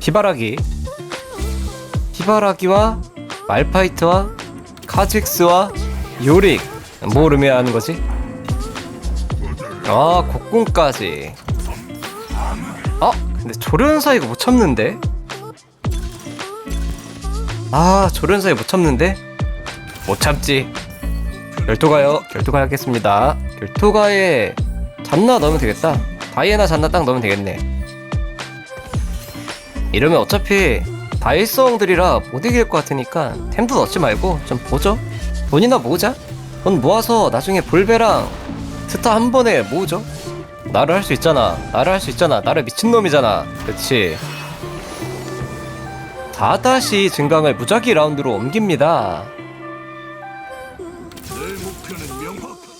피바라기. 피바라기와 말파이트와 카직스와 요릭. 뭘 의미하는 거지? 아 곡궁까지. 아 근데 조련 사 이거 못 참는데? 아 조련 사 이거 못 참는데? 못 참지. 결투가요. 결투가 하겠습니다. 결투가에 잔나 넣으면 되겠다. 다이애나 잔나 딱 넣으면 되겠네 이러면 어차피 다일성들이라 못 이길 것 같으니까 템도 넣지 말고 좀 보죠. 돈이나 모으자. 돈 모아서 나중에 볼베랑 스타 한 번에 모으죠. 나를 할 수 있잖아. 나를 할 수 있잖아. 나를 미친놈이잖아. 그치? 다다시 증강을 무작위 라운드로 옮깁니다.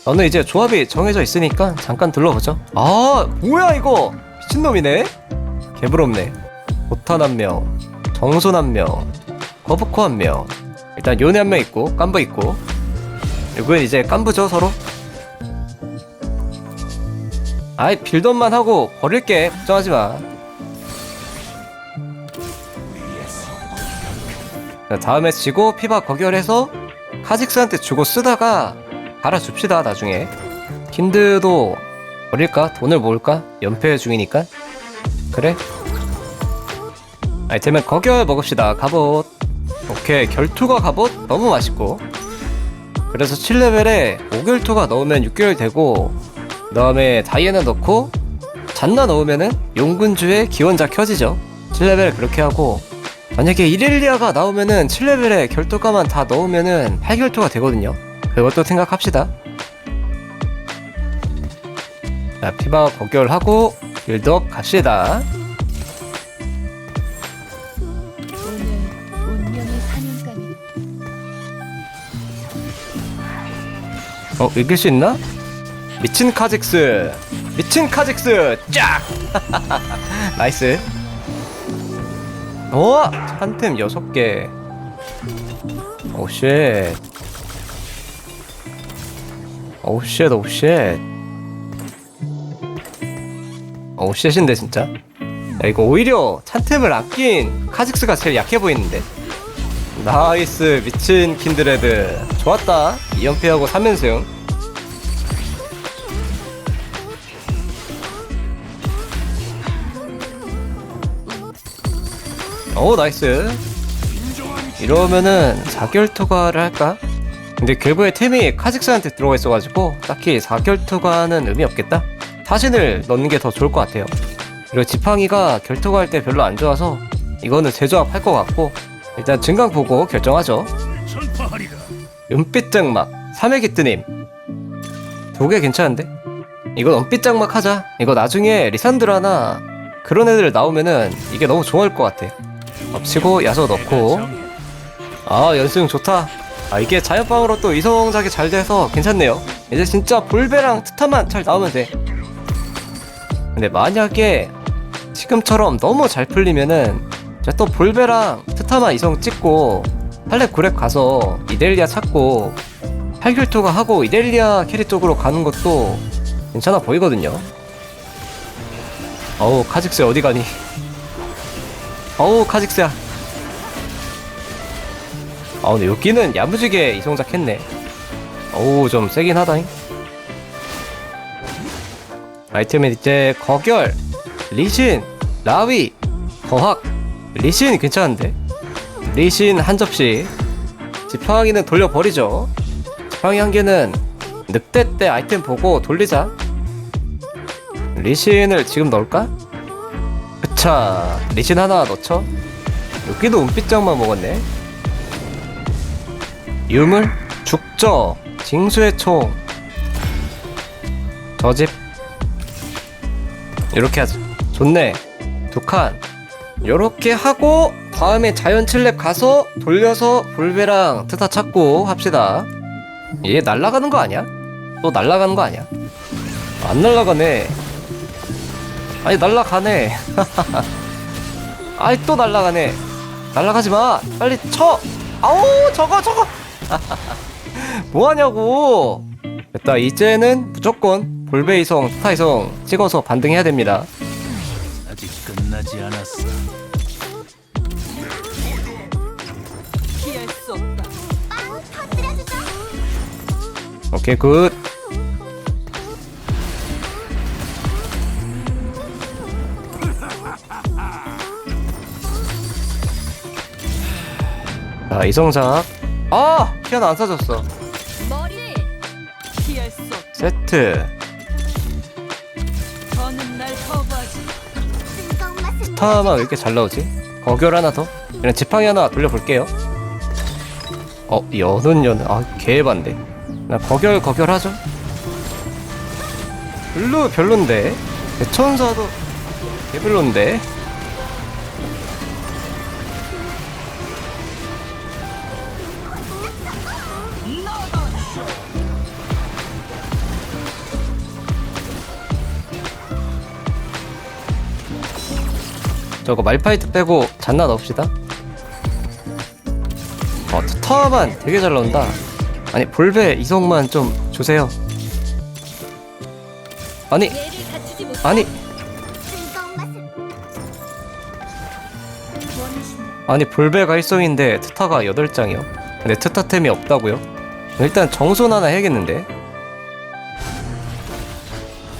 너는 이제 조합이 정해져 있으니까 잠깐 둘러보죠. 아 뭐야 이거? 미친놈이네? 개부럽네 보탄 한 명 정손 한 명 거부코 한 명. 일단 요네 한 명 있고 깐부 있고. 이건 이제 깐부죠 서로? 아이 빌던만 하고 버릴게. 걱정하지 마. 다음에 지고 피바 거결해서 카직스한테 주고 쓰다가 갈아줍시다 나중에. 킨드도 버릴까? 돈을 모을까? 연패 중이니까. 그래? 아이템은 거결 먹읍시다. 갑옷. 오케이 결투가 갑옷? 너무 맛있고. 그래서 7레벨에 5결투가 넣으면 6개월 되고 그 다음에 다이애나 넣고 잔나 넣으면은 용군주의 기원자 켜지죠. 7레벨 그렇게 하고 만약에 이렐리아가 나오면은 7레벨에 결투가만 다 넣으면은 8결투가 되거든요. 그것도 생각합시다. 자 피바 거결하고 빌드업 갑시다 어 이길 수 있나? 미친 카직스. 미친 카직스. 쫙! 나이스. 오 한템 6개. 오쉣. 오쉣 오쉣. 오쉣인데 진짜? 야 이거 오히려 찬템을 아낀 카직스가 제일 약해 보이는데. 나이스 미친 킨드레드. 좋았다 2연패하고 3연승 오 나이스. 이러면은 4결 투과를 할까? 근데 결국에 템이 카직스한테 들어가 있어가지고 딱히 4결 투과는 의미 없겠다? 사신을 넣는 게 더 좋을 것 같아요. 그리고 지팡이가 결투가 할 때 별로 안 좋아서 이거는 재조합 할것 같고 일단 증강 보고 결정하죠 은빛 장막 삼회기 뜨님. 두개 괜찮은데? 이건 은빛 장막 하자. 이거 나중에 리산드라나. 그런 애들 나오면은 이게 너무 좋아할 것 같아. 엎치고 야소 넣고. 아 연승 좋다. 아 이게 자연방으로 또 이성작이 잘 돼서 괜찮네요. 이제 진짜 볼베랑 트타만 잘 나오면 돼. 근데 만약에 지금처럼 너무 잘 풀리면은 또 볼베랑 트타만 이성 찍고 팔렙 구랩 가서 이델리아 찾고 팔귤토가 하고 이델리아 캐리 쪽으로 가는 것도 괜찮아 보이거든요. 어우 카직스 어디 가니? 어우 카직스야. 아 근데 여기는 야무지게 이성작 했네. 어우 좀 세긴 하다잉. 아이템은 이제 거결 리신 라위 거학. 리신 괜찮은데 리신 한 접시. 지팡이는 돌려버리죠. 지팡이 한 개는 늑대 때 아이템 보고 돌리자. 리신을 지금 넣을까? 그차 리신 하나 넣죠? 여기도 은빛장만 먹었네. 유물 죽저 징수의 총 저집. 이렇게 하자. 좋네. 두칸 요렇게 하고 다음에 자연 칠렙 가서 돌려서 볼베랑 트타 찾고 합시다. 얘 날라가는 거 아니야? 또 날라가는 거 아니야? 안 날라가네. 아니 날라가네. 아이 또 날라가네. 날라가지 마. 빨리 쳐. 아우 저거 저거. 뭐하냐고. 됐다. 이제는 무조건 볼베 이성 스타 이성 찍어서 반등해야 됩니다 만나지 않았어. 피할 수 없다. 오케이 굿. 아, 자 이성사. 아 피아노 안 사졌어. 머리. 피할 수 없다. 세트. 스타만 왜 이렇게 잘 나오지? 거결 하나 더? 그냥 지팡이 하나 돌려볼게요. 어 여는 여는 아 개반데. 나 거결 거결 하죠? 별로 별론데. 대천사도 개별론데 저거 말파이트 빼고 잔나 넣읍시다. 어 투타만 되게 잘 나온다. 아니 볼베 이성만 좀 주세요. 아니. 아니. 아니 볼베가 1성인데 트타가 8장이요? 근데 트타템이 없다고요? 일단 정손 하나 해야겠는데?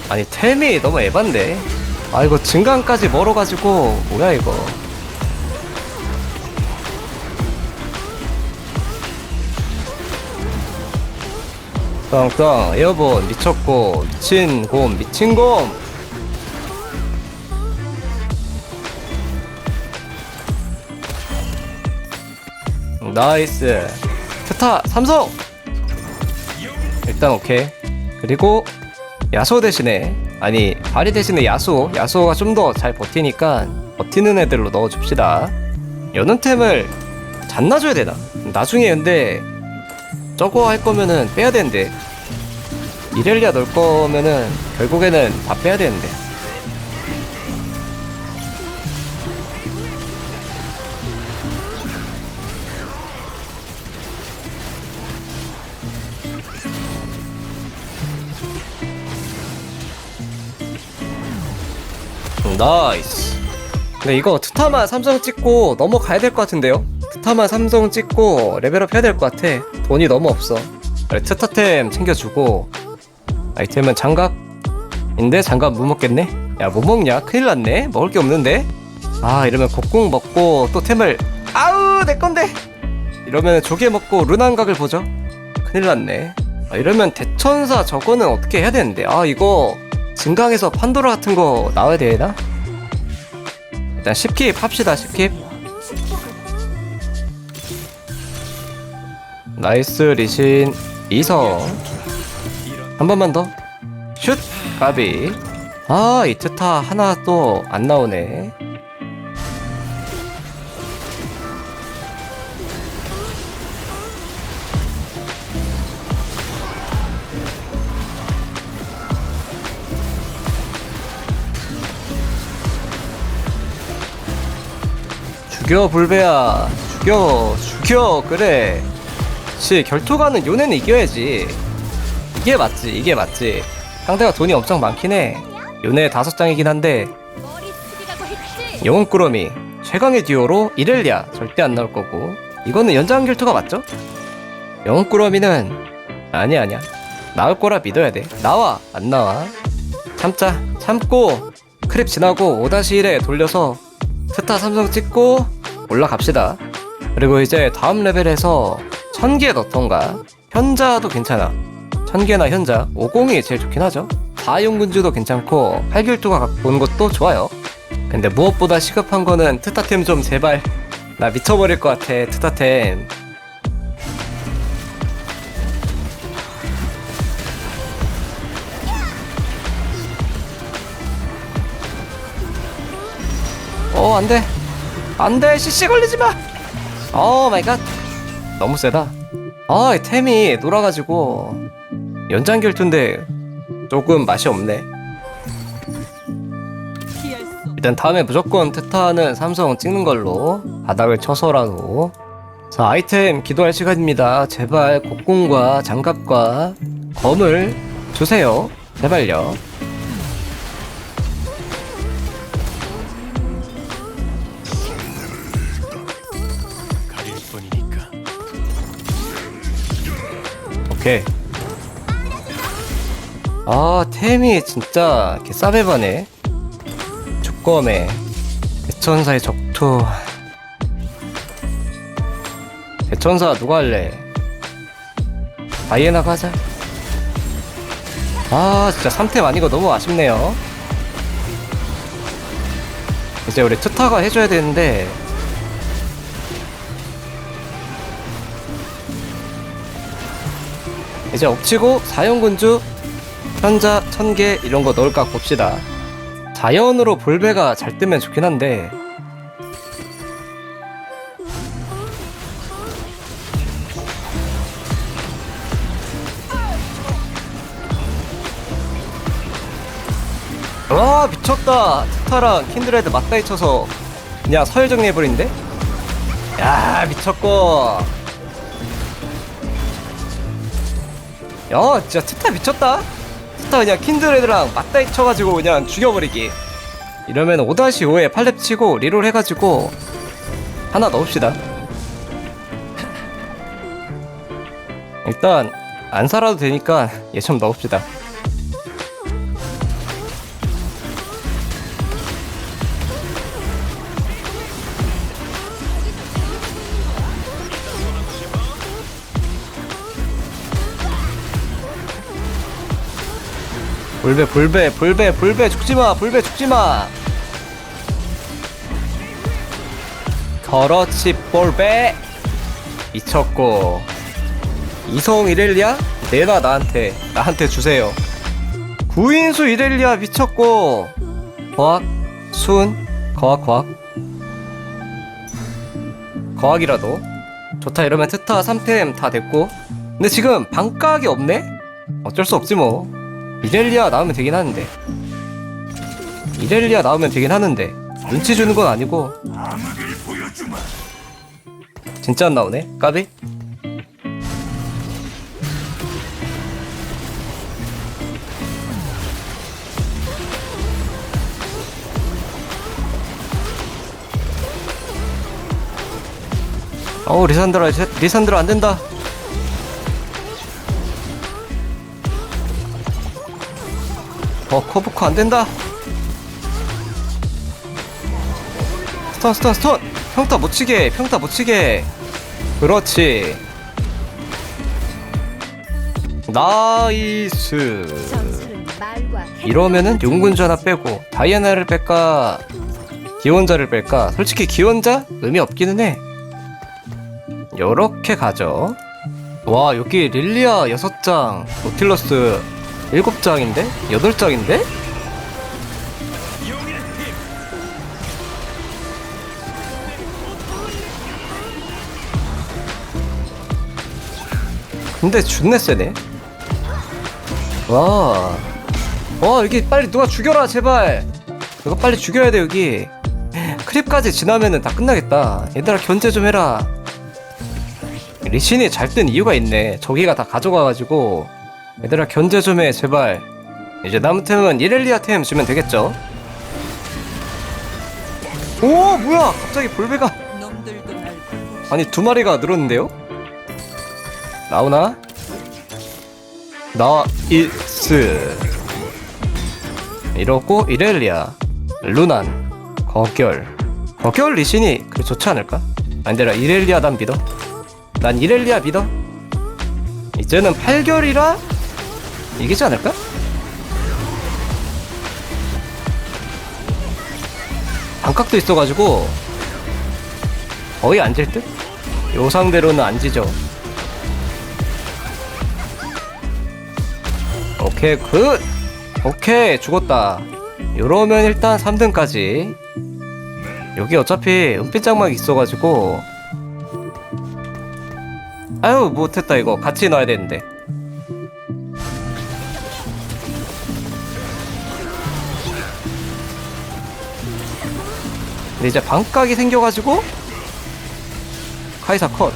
아니 템이 너무 에반데 아 이거 증강까지 멀어가지고 뭐야 이거? 땅땅 에어본 미쳤고 미친 곰 미친 곰! 나이스. 트타 삼성! 일단 오케이. 그리고 야소 대신에 아니 바리 대신에 야소 야소가 좀 더 잘 버티니까 버티는 애들로 넣어줍시다. 연운템을 잔나줘야 되나? 나중에 근데 저거 할 거면은 빼야 되는데. 이렐리아 넣을 거면은 결국에는 다 빼야 되는데 나이스 근데 이거 트타만 삼성 찍고 넘어가야 될 것 같은데요? 트타만 삼성 찍고 레벨업 해야 될 것 같아 돈이 너무 없어 그래, 트타템 챙겨주고 아이템은 장갑인데 장갑 못 먹겠네? 야 못 먹냐? 큰일 났네 먹을 게 없는데? 아 이러면 곡궁 먹고 또 템을 아우 내 건데 이러면 조개 먹고 루난각을 보죠 큰일 났네 아, 이러면 대천사 저거는 어떻게 해야 되는데 아 이거 증강에서 판도라 같은 거 나와야 되나? 일단 10킵 합시다 10킵. 나이스 리신 이성. 한 번만 더. 슛! 가비. 아 이트타 하나 또 안 나오네 죽여 불배야. 죽여 죽여 그래. 씨 결투가는 요네는 이겨야지. 이게 맞지 이게 맞지. 상대가 돈이 엄청 많긴 해. 요네 다섯 장이긴 한데. 영웅꾸러미 최강의 듀오로 이렐리아 절대 안 나올 거고. 이거는 연장 결투가 맞죠? 영웅꾸러미는 아니 아니야. 나올 거라 믿어야 돼. 나와 안 나와. 참자 참고. 크립 지나고 5-1에 돌려서 스타 삼성 찍고 올라갑시다. 그리고 이제 다음 레벨에서 천개 넣던가. 현자도 괜찮아. 천개나 현자 50이 제일 좋긴 하죠. 다용군주도 괜찮고 팔길두가 갖고 오는 것도 좋아요. 근데 무엇보다 시급한 거는 트타템 좀 제발 나 미쳐버릴 것 같아 트타템. 어 안돼 안돼 CC 걸리지 마. 오 마이 갓 너무 세다. 아 이 템이 놀아가지고 연장 결투인데 조금 맛이 없네. 일단 다음에 무조건 테타는 삼성 찍는 걸로 바닥을 쳐서라도. 자 아이템 기도할 시간입니다. 제발 곡궁과 장갑과 검을 주세요. 제발요 오케이 아 템이 진짜 개 싸배바네. 주검에 대천사의 적투 대천사 누가 할래? 바이에나 가자. 아 진짜 3템 아니고 너무 아쉽네요. 이제 우리 트타가 해줘야 되는데 이제 엎치고 사형군주 현자 천개 이런 거 넣을까 봅시다. 자연으로 볼배가 잘 뜨면 좋긴 한데. 와 미쳤다. 트타랑 킨드레드 맞다이 쳐서 그냥 서열 정리해버린데? 야 미쳤고 야 진짜 트타 미쳤다. 트타 그냥 킨드레드랑 맞다이 쳐가지고 그냥 죽여버리기. 이러면 5-5에 8렙 치고 리롤 해가지고 하나 넣읍시다. 일단 안 살아도 되니까 얘 좀 넣읍시다 볼배 볼배 볼배 볼배 죽지마 볼배 죽지마. 그렇지 볼배. 미쳤고. 이성 이렐리아? 내놔 나한테. 나한테 주세요. 구인수 이렐리아 미쳤고. 거학 순 거학 거학. 거학이라도. 좋다 이러면 트타 3템 다 됐고. 근데 지금 반각이 없네? 어쩔 수 없지 뭐 이렐리아 나오면 되긴 하는데. 이렐리아 나오면 되긴 하는데. 눈치 주는 건 아니고. 진짜 안 나오네? 까비? 어우 리산드라 리산드라 안 된다 어 커브커 안 된다. 스턴 스턴 스턴. 평타 못 치게 평타 못 치게. 그렇지. 나이스. 이러면은 용군주 하나 빼고 다이애나를 뺄까? 기원자를 뺄까? 솔직히 기원자 의미 없기는 해. 요렇게 가죠. 와 여기 릴리아 6장. 노틸러스 7장인데? 8장인데? 근데 준내 세네 와. 와, 여기 빨리 누가 죽여라, 제발. 이거 빨리 죽여야 돼, 여기. 크립까지 지나면은 다 끝나겠다. 얘들아, 견제 좀 해라. 리신이 잘 뜬 이유가 있네. 저기가 다 가져가가지고. 얘들아, 견제 좀 해, 제발. 이제 남은 템은 이렐리아 템 주면 되겠죠? 오, 뭐야! 갑자기 날 아니, 두 마리가 늘었는데요? 나오나? 나이스 이러고 이렐리아 루난 거결 거결 리신이 그 좋지 않을까? 아니라 이렐리아 난 믿어 난 이렐리아 믿어 이제는 8결이라 이기지 않을까? 반각도 있어가지고 거의 안 질 듯? 요 상대로는 안 지죠. 오케이 굿! 오케이 죽었다. 이러면 일단 3등까지. 여기 어차피 은빛 장막이 있어가지고. 아유 못했다 이거. 같이 넣어야 되는데 근데 이제 반각이 생겨가지고 카이사 컷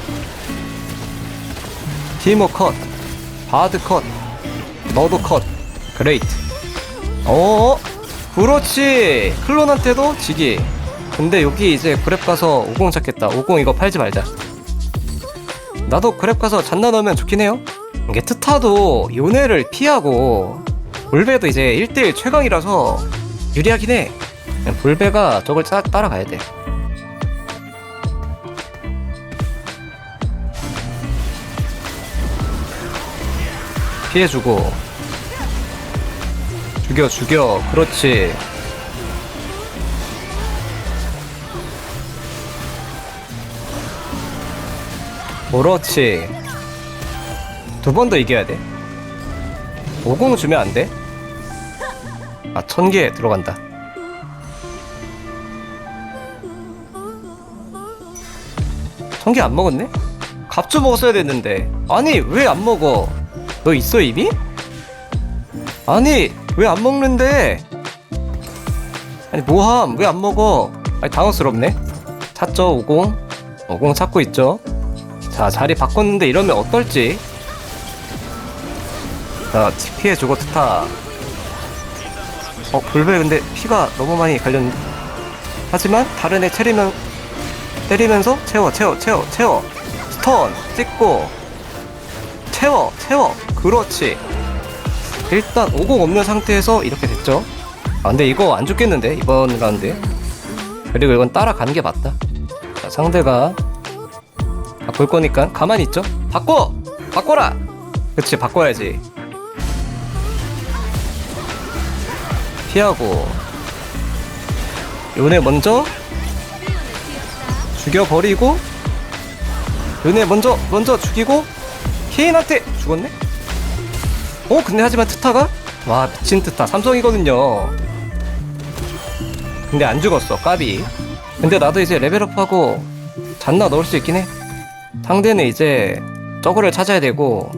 티모 컷 바드 컷 너도 컷 그레이트. 어 그렇지! 클론한테도 지기. 근데 여기 이제 그랩 가서 50 찾겠다. 50 이거 팔지 말자. 나도 그랩 가서 잔나 넣으면 좋긴 해요. 이게 트타도 요네를 피하고 볼베도 이제 1대1 최강이라서 유리하긴 해 볼베가 저걸 딱 따라가야 돼. 피해주고. 죽여 죽여. 그렇지. 그렇지. 두 번 더 이겨야 돼. 50 주면 안 돼? 아, 천 개 들어간다. 천개안 먹었네? 갑주 먹었어야 됐는데. 아니, 왜 안 먹어? 너 있어, 이미? 아니, 왜 안 먹는데? 아니, 뭐함? 왜 안 먹어? 아니, 당황스럽네. 찾죠, 50? 50 찾고 있죠? 자, 자리 바꿨는데 이러면 어떨지? 자, 피해주고 트타. 어, 불배 근데 피가 너무 많이 갈렸는데. 하지만 다른 애 때리면 때리면서 채워, 채워, 채워, 채워. 스턴 찍고 채워, 채워. 그렇지. 일단 50 없는 상태에서 이렇게 됐죠. 아, 근데 이거 안 죽겠는데 이번 라운드. 그리고 이건 따라가는 게 맞다. 자, 상대가 바꿀 거니까 가만히 있죠. 바꿔, 바꿔라. 그치, 바꿔야지. 피하고 요네 먼저 죽여버리고 요네 먼저 먼저 죽이고 케인한테 죽었네? 어 근데 하지만 트타가? 와 미친 트타. 삼성이거든요. 근데 안 죽었어 까비. 근데 나도 이제 레벨업하고 잔나 넣을 수 있긴 해. 상대는 이제 저거를 찾아야 되고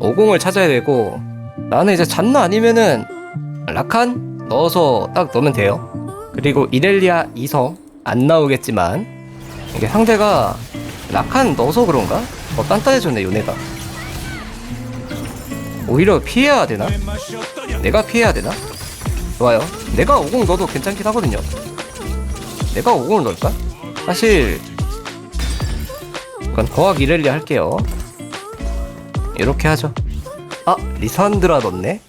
50을 찾아야 되고 나는 이제 잔나 아니면은 라칸 넣어서 딱 넣으면 돼요. 그리고 이렐리아 2성 안 나오겠지만 이게 상대가 라칸 넣어서 그런가? 더 단단해졌네 요네가. 오히려 피해야 되나? 내가 피해야 되나? 좋아요. 내가 50 넣어도 괜찮긴 하거든요. 내가 50을 넣을까? 사실 그건 거학 이렐리아 할게요. 이렇게 하죠. 아 리산드라 넣네.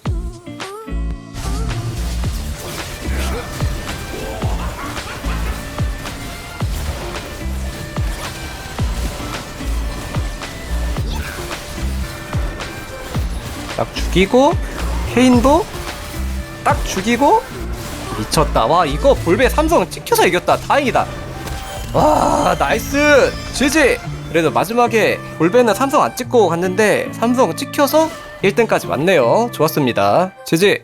딱 죽이고 케인도 딱 죽이고 미쳤다. 와 이거 볼베 삼성 찍혀서 이겼다. 다행이다. 와 나이스. 지지. 그래도 마지막에 볼베는 삼성 안 찍고 갔는데 삼성 찍혀서 1등까지 왔네요. 좋았습니다. 지지